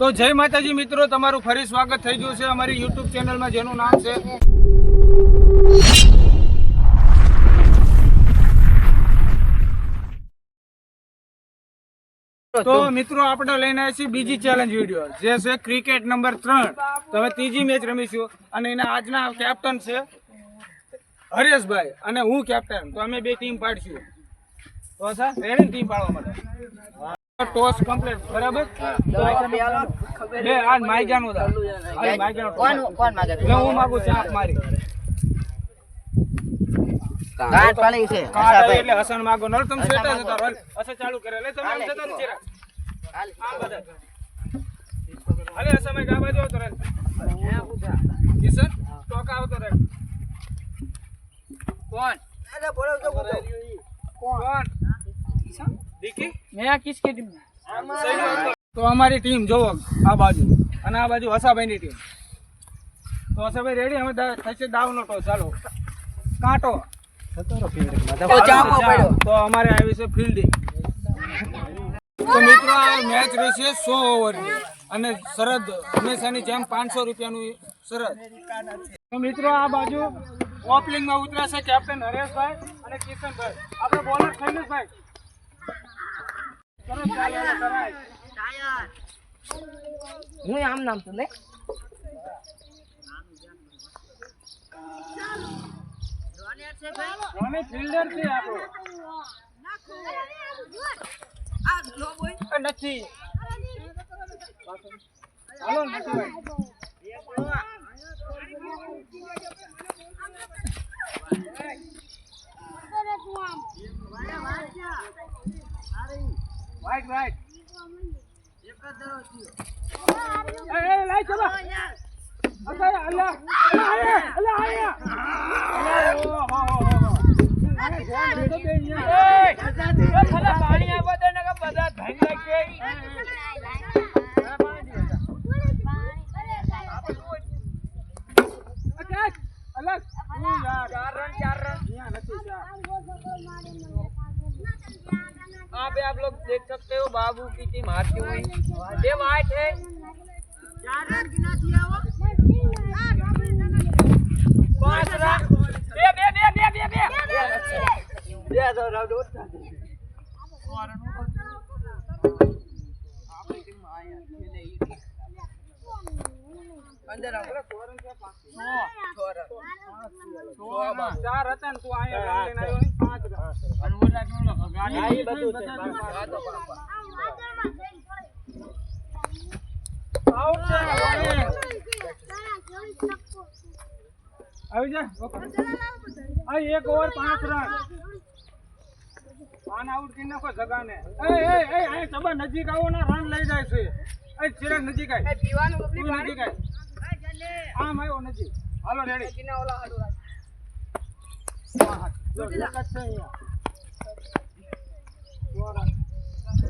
તો જય માતાજી મિત્રો, તમારું ફરી સ્વાગત થઈ ગયું છે અમારી યુટ્યુબ ચેનલમાં, જેનું નામ છે તો મિત્રો, આપણે લઈને આવ્યા છીએ બીજી ચેલેન્જ વીડિયો જે છે ક્રિકેટ નંબર ત્રણ. તો હવે ત્રીજી મેચ રમીશું અને એના આજના કેપ્ટન છે હરેશભાઈ અને હું કેપ્ટન તો અમે બે ટીમ પાડશું. તો સર રેડી ટીમ પાડવા માટે ટોસ કમ્પ્લીટ બરાબર? બે આ માઈજાનું દા આ માઈજાનું કોણ કોણ માગે એટલે હું માગું છું આપ મારી. ગાંઠ પાડી છે. કાટ એટલે હસન માગો. નળ તમ સેટા છે તારો હાલ. ચાલુ કરે. લે તમે જતા જતા ચિરાગ. આમ બધા. હાલે હસન ભાઈ આ બાજુ આવતો રહે. કિશન ટોકા આવતો રે કોણ? કોણ? દીકી તો અમારી ટીમ જોવો આ બાજુ. અને આ બાજુ હસાભાઈની ટીમ તો હસાભાઈ રેડી અમે થશે દાવનો ટોસ ચાલો. કાંટો. તો અમારે આવી છે ફિલ્ડિંગ તો મિત્રો આ મેચ રહેશે સો ઓવરની અને શરદ હંમેશાની જેમ પાંચસો રૂપિયાનું શરદ તો મિત્રો આ બાજુ ઓપનિંગમાં ઉતરાશે કેપ્ટન હરેશભાઈ અને કિશનભાઈ. આપણે બોલર ખૈલેશભાઈ સરસ ચાલે હવે કરાય. હું આમ નામ તું ને? ધોની ફિલ્ડર છે આપણો. એ નથી. હાલો નથી ભાઈ રાઈટ રાઈટ એ એ લઈ ચલો અલ્લા અલ્લા અલ્લા અલ્લા અલ્લા ઓ હો હો પાણી અલગ ચાર રન ચાર રન અહીંયા નથી ચાર हाँ पे आप लोग देख सकते हो बाबू की टीम हारती हुई ये वाइट है પાન આઉટ કરી નાખો જગાને. એ એ એ આ સબા નજીક આવો ના રન લઈ જાય છે. એ ચિરાગ નજીક આય. એ નજીક આય. આમ આવ્યો નજીક. હાલો રેડી એક જ છે અહીંયા.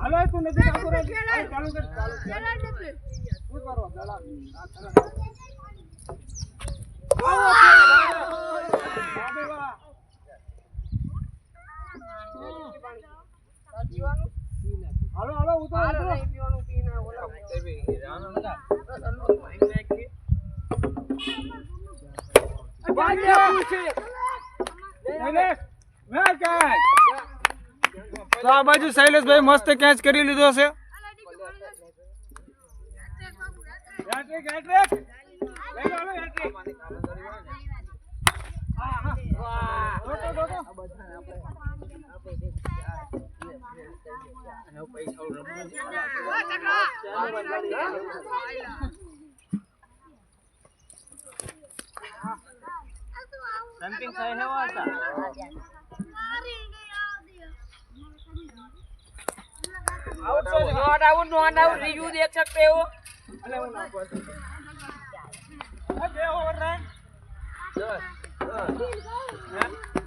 હાલો તું નજીક આવતો રહે હાલ, ચાલુ કર ચાલુ કર. શું કરો દલાલ? આ તરફ. આવો વાહ. વાહ, વાહ. હાલો હાલો ઉતરો ઉતરો શૈલેષ, મેં catch. તો આ બાજુ શૈલેષભાઈ મસ્ત કેચ કરી લીધો છે. Hat-trick, hat-trick. અને પૈસા સંપિંગ સાહેબ હેવા હતા not out not out review દેખ सकते हो अरे वो ना बोल अरे ओवर रन 10 10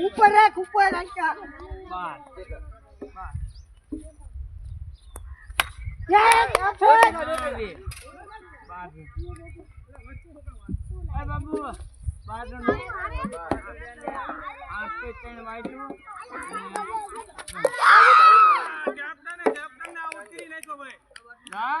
ઉપર રાખ ઉપર રાખ બાબુ બાર નો આઠ પે ત્રણ વાઈટું કેપ્ટન કેપ્ટન આઉટ કરી નાખ્યો ભાઈ હા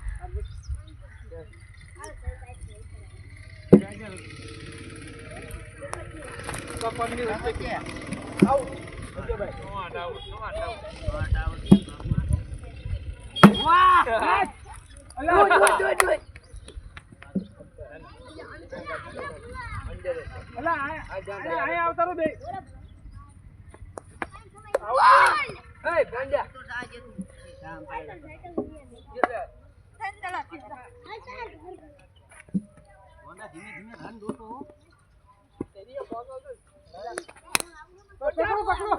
ને ટચ કરતો નથી. તો પંડી વચ્ચે કે આઉટ ઓકે ભાઈ વાહ અલા અલા આ- અલા, અહીંયા આવતા રહો બે પકડો પકડો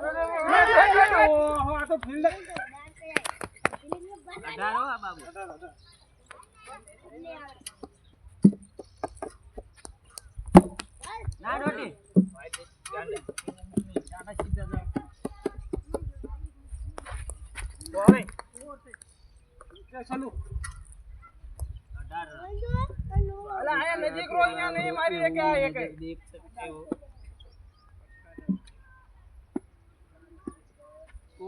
ઓહો આ તો ફિલ્ડર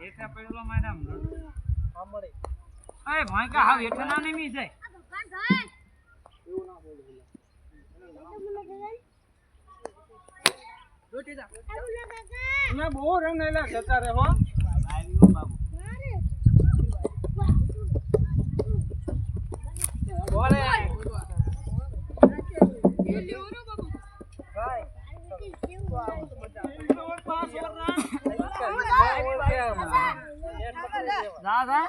ટાર્ગેટ રાખવાનો રનમાં સાંભળે. મેડમ અરે ભાઈ કા હાવ એઠા ના નહીં છે બહુ રંગ એલા જતા રહો આવ્યો બાબુ જા જા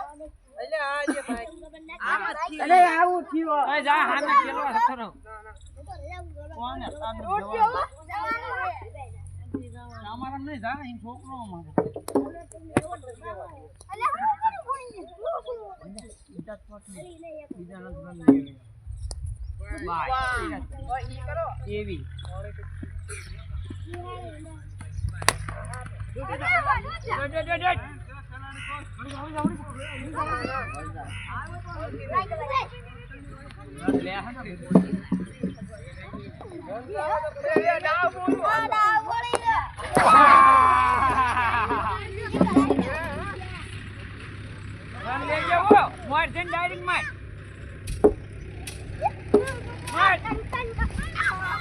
અરે આવું થયું એ જા હામે કેલો હથરો કોને સામે જવા અમારા નહીં જા અહીં છોકરો અમારે બીજા સ્પોટ નહીં બીજા નથી રન લેવી બાય એવી ડેડ ડેડ ડેડ રન લે હા ને રન લે જેવો મોર. જન ડાયરેક્ટ માર માર ચાર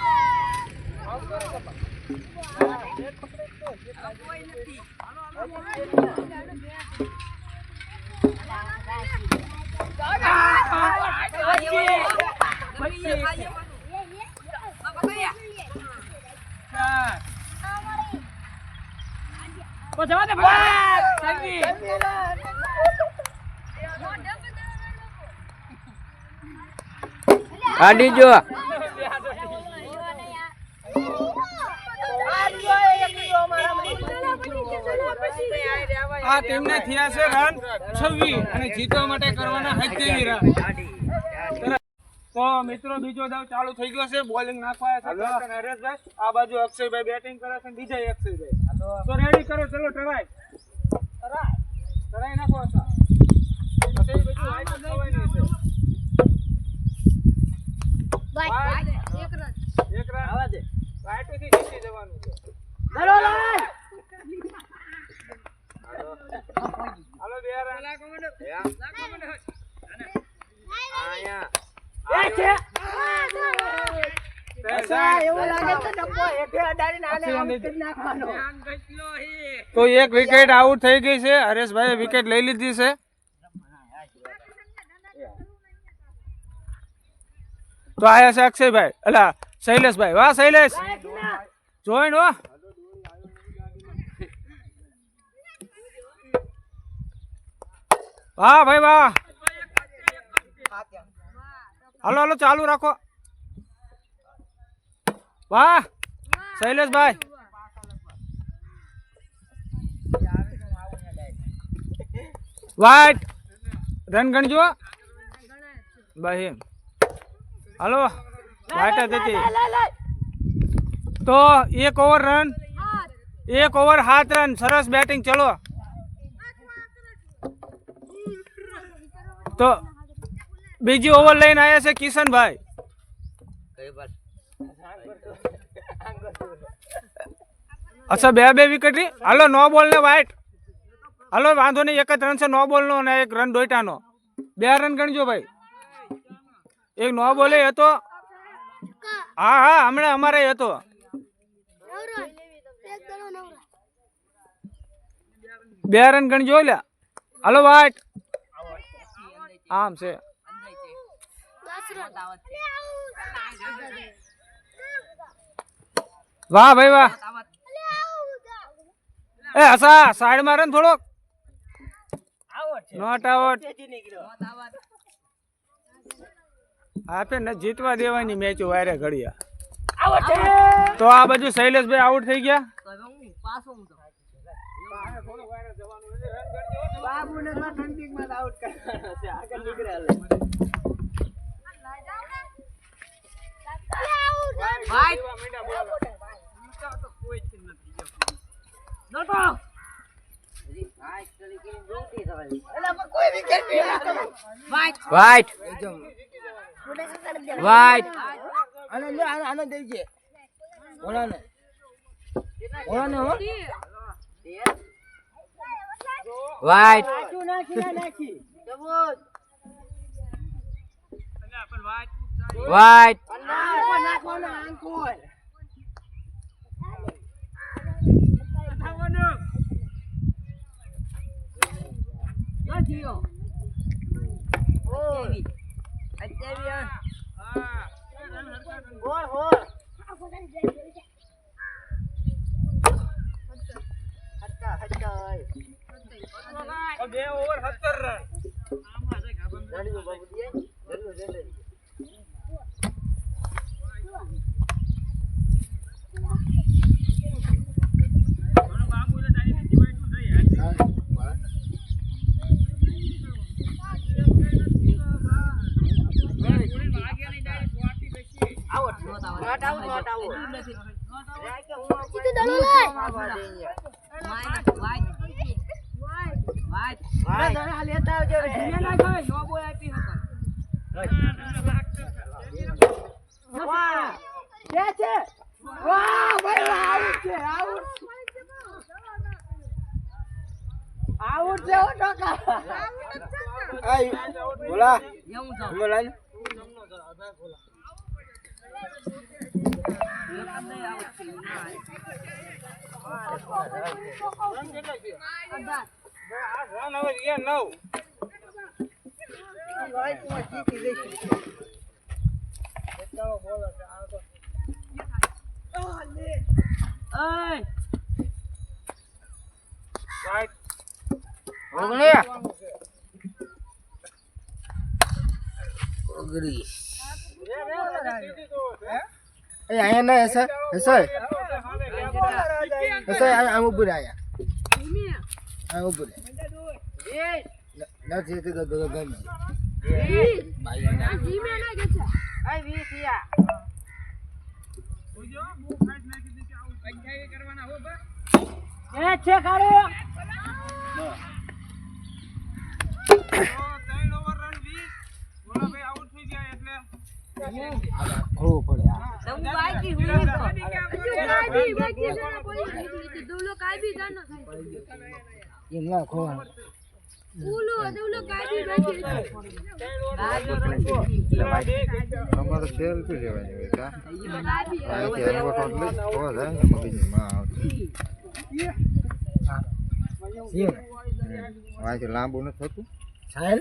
ઓ જવા દે ભાઈ કાઢી જો. આ ટીમને થયા છે રન 26 અને જીતવા માટે કરવાના 70 રન તો મિત્રો, બીજો દાવ ચાલુ થઈ ગયો છે. બોલિંગ નાખવા છે. કેપ્ટન હરેશભાઈ આ બાજુ અક્ષયભાઈ બેટિંગ કરે છે બીજા અક્ષયભાઈ. તો રેડી કરો, ચલો ટ્રાય ટ્રાય ટ્રાય નાખો અચ્છા પછી બીજું white જ એક રન. થી જવાનું છે. હાલો. બે રન. લાગે. તો એક વિકેટ આઉટ થઈ ગઈ છે. હરેશભાઈ વિકેટ લઈ લીધી છે. તો આયા છે અક્ષયભાઈ. અલા, શૈલેષભાઈ. વાહ, શૈલેષ. જોઈન હો. વાહ, ભાઈ, વાહ. હાલો હાલો, ચાલુ રાખો. વાહ, શૈલેષભાઈ. વાટ રન ગણજો ભાઈ હાલો વાઈટ જ હતી તો એક ઓવર રન એક ઓવર સાત રન સરસ બેટિંગ ચલો. તો બીજી ઓવર લઈને આવ્યા છે કિશનભાઈ. અચ્છા બે બે વિકેટ હાલો નો બોલ ને વાઈટ હાલો વાંધો નહીં એક જ રન છે નો બોલ નો અને એક રન દોઈટાનો બે રન ગણજો ભાઈ. એક નો બોલે હતો હા હા, હમણાં અમારે હતો. બે રન ગણજો લ્યા હલો વાટ આમ છે. વાહ, ભાઈ, વાહ. એ, હસા સાઈડમાં ને થોડોક. Not out. આપે ને જીતવા દેવાની મેચ વારે ઘડિયા તો આ બાજુ શૈલેષભાઈ આઉટ થઈ ગયા? બાબુને વાઈટ વાઈટ આને લે, આને- આને દેજે. ઓલાને. ઓલાને હો. વાઈટ નાખી ના નાખી. વાઈટ આંખો નાખવાનો, આંખો. ગોળ, ગોળ. હટકા, હટકા, ઓય. બે ઓવર સત્તર રન રડ્યું બાબુજી, એ? રડ્યું, રડ્યું. નોટ આવું નોટ આઉટ. રાય કે હું આવું ભાઈ દણા લેતા આવજો રે. વાહ! કે છે? વાહ, ભાઈ, છે, છે, ટકા. બોલા બોલા રન હવે રહ્યા નવ Right. એ અહીંયા ના એસા એસા એસા આમ ઉભું રહ્યા હા ઉપર નથી તે તો ગમે એ છે કાઢો તો ત્રણ over run વીસ. ભોલાભાઈ out થઈ ગયા એટલે ખોવું પડે આ. એમ ના ખોવાનું અમારે સેલ્ફી લેવાની હોય કા એટલે તો જાય મગજમાં. અહીંથી લાંબુ નથી થતું? સાહેબ?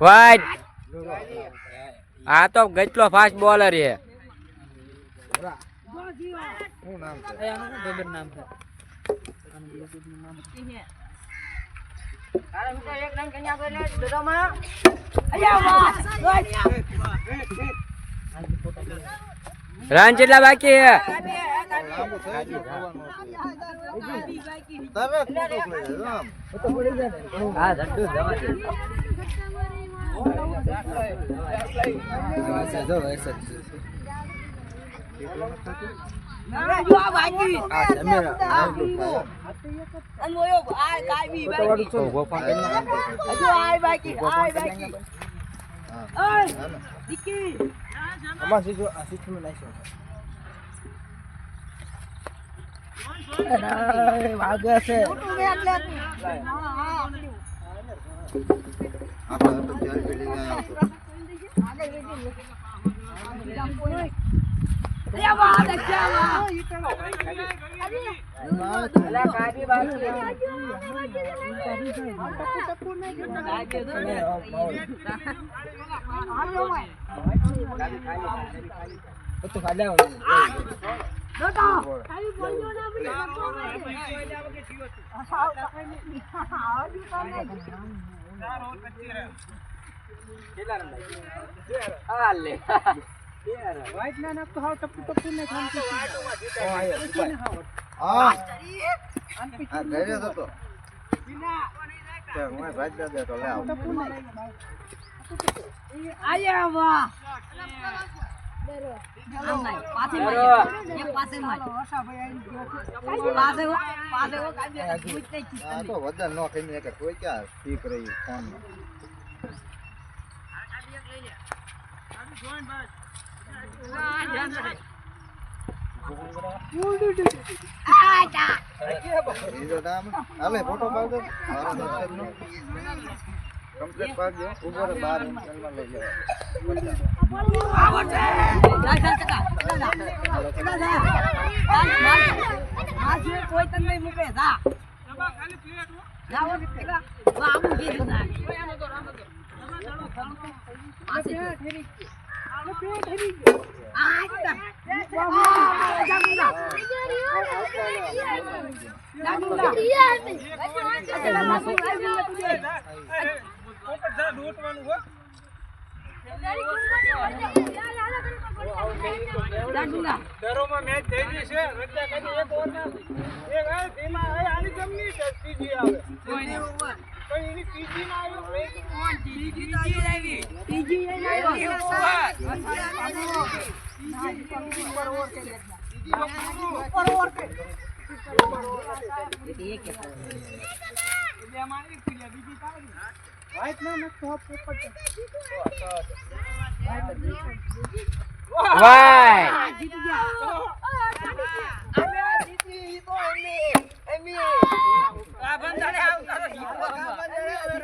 વાઇટ આ તો કેટલો ફાસ્ટ બોલર છે નામ છે. રન કેટલા બાકી હે. લાંબુ ગયું ખવાનું તરત પૂરું થઈ જાય આમ જો વરસાદ છે. આ જમેરા આટલું થાય તો ગોપાલ આમાં સીધું આ સીધું નાખ્યું. અરે, વાગે છે આપણે તો છો. બધું ખાધા હા આ જ હતો તે હું ભાગ્યા દે તો લે તો વજન નો થઈ કે કોઈ ક્યાં ઠીક રહી ફોન હાલે ફોટો પાડ કમ્પ્લીટ પાડજો ઉપર બાર ઇન્ચમાં લઈ લેવા કોઈ તને મૂકે જા આવું કીધું ના દોટવાનું હો. દરોમાં મેચ થઈ ગઈ છે. રજા કરી એક ઓવરના એક આ ધીમા આ આની જમની ત્રીજી આવે. એની ત્રીજી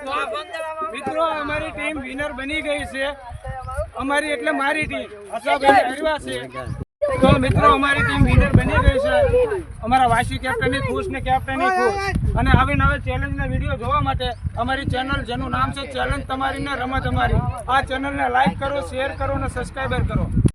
ના મિત્રો, અમારી ટીમ વિનર બની ગઈ છે. અમારી એટલે મારી ટીમ હસાભાઈ હરવા છે. તો મિત્રો, અમારી ટીમ વિનર બની ગઈ છે. અમારા વાસી કેપ્ટન ખુશ ને કેપ્ટન ખુશ. અને આવી નવી ચેલેન્જના વીડિયો જોવા માટે અમારી ચેનલ જેનું નામ છે ચેલેન્જ તમારી ને રમત અમારી. આ ચેનલને લાઈક કરો શેર કરો અને સબસ્ક્રાઈબર કરો.